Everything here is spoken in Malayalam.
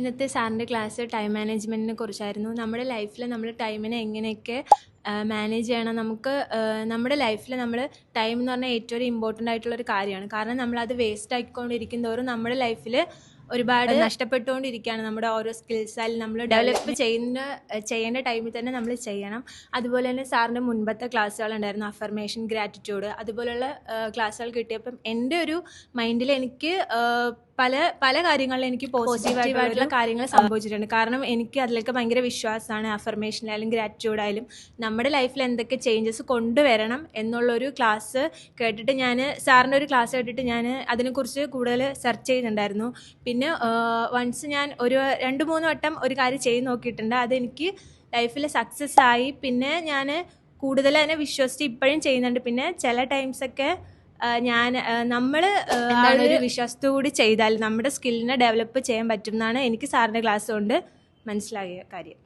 ഇന്നത്തെ സാറിന്റെ ക്ലാസ് ടൈം മാനേജ്മെന്റിനെ കുറിച്ചായിരുന്നു. നമ്മുടെ ലൈഫിൽ നമ്മൾ ടൈമിനെ എങ്ങനെയൊക്കെ മാനേജ് ചെയ്യണം നമുക്ക് നമ്മുടെ ലൈഫിൽ നമ്മൾ ടൈം എന്ന് പറഞ്ഞാൽ ഏറ്റവും ഇമ്പോർട്ടന്റ് ആയിട്ടുള്ളൊരു കാര്യമാണ്. കാരണം നമ്മളത് വേസ്റ്റ് ആക്കിക്കൊണ്ടിരിക്കും നമ്മുടെ ലൈഫിൽ ഒരുപാട് നഷ്ടപ്പെട്ടുകൊണ്ടിരിക്കുകയാണ് നമ്മുടെ ഓരോ സ്കിൽസ് അല്ല നമ്മൾ ഡെവലപ്പ് ചെയ്യുന്ന ചെയ്യേണ്ട ടൈമിൽ തന്നെ നമ്മൾ ചെയ്യണം. അതുപോലെ തന്നെ സാറിന്റെ മുൻപത്തെ ക്ലാസ്സുകൾ ഉണ്ടായിരുന്നു അഫർമേഷൻ ഗ്രാറ്റിറ്റ്യൂഡ് അതുപോലുള്ള ക്ലാസ്സുകൾ കിട്ടിയപ്പം എന്റെ ഒരു മൈൻഡിൽ എനിക്ക് പല പല കാര്യങ്ങളിൽ എനിക്ക് പോസിറ്റീവായിട്ടുള്ള കാര്യങ്ങൾ സംഭവിച്ചിട്ടുണ്ട്. കാരണം എനിക്ക് അതിലൊക്കെ ഭയങ്കര വിശ്വാസമാണ്. അഫർമേഷനായാലും ഗ്രാറ്റിറ്റ്യൂഡായാലും നമ്മുടെ ലൈഫിൽ എന്തൊക്കെ ചേഞ്ചസ് കൊണ്ടുവരണം എന്നുള്ളൊരു ക്ലാസ് കേട്ടിട്ട് ഞാൻ സാറിന്റെ ഒരു ക്ലാസ് കേട്ടിട്ട് ഞാൻ അതിനെക്കുറിച്ച് കൂടുതൽ സെർച്ച് ചെയ്യുന്നുണ്ടായിരുന്നു പിന്നെ വൺസ് ഞാൻ ഒരു രണ്ട് മൂന്ന് വട്ടം ഒരു കാര്യം ചെയ്ത് നോക്കിയിട്ടുണ്ട്. അതെനിക്ക് ലൈഫിൽ സക്സസ് ആയി. പിന്നെ ഞാൻ കൂടുതൽ അതിനെ വിശ്വസിച്ച് ഇപ്പോഴും ചെയ്യുന്നുണ്ട്. പിന്നെ ചില ടൈംസൊക്കെ ഞാൻ നമ്മൾ ഒരു വിശ്വാസത്തോടുകൂടി ചെയ്താൽ നമ്മുടെ സ്കില്ലിനെ ഡെവലപ്പ് ചെയ്യാൻ പറ്റും എന്നാണ് എനിക്ക് സാറിന്റെ ക്ലാസ് കൊണ്ട് മനസ്സിലാകിയ കാര്യം.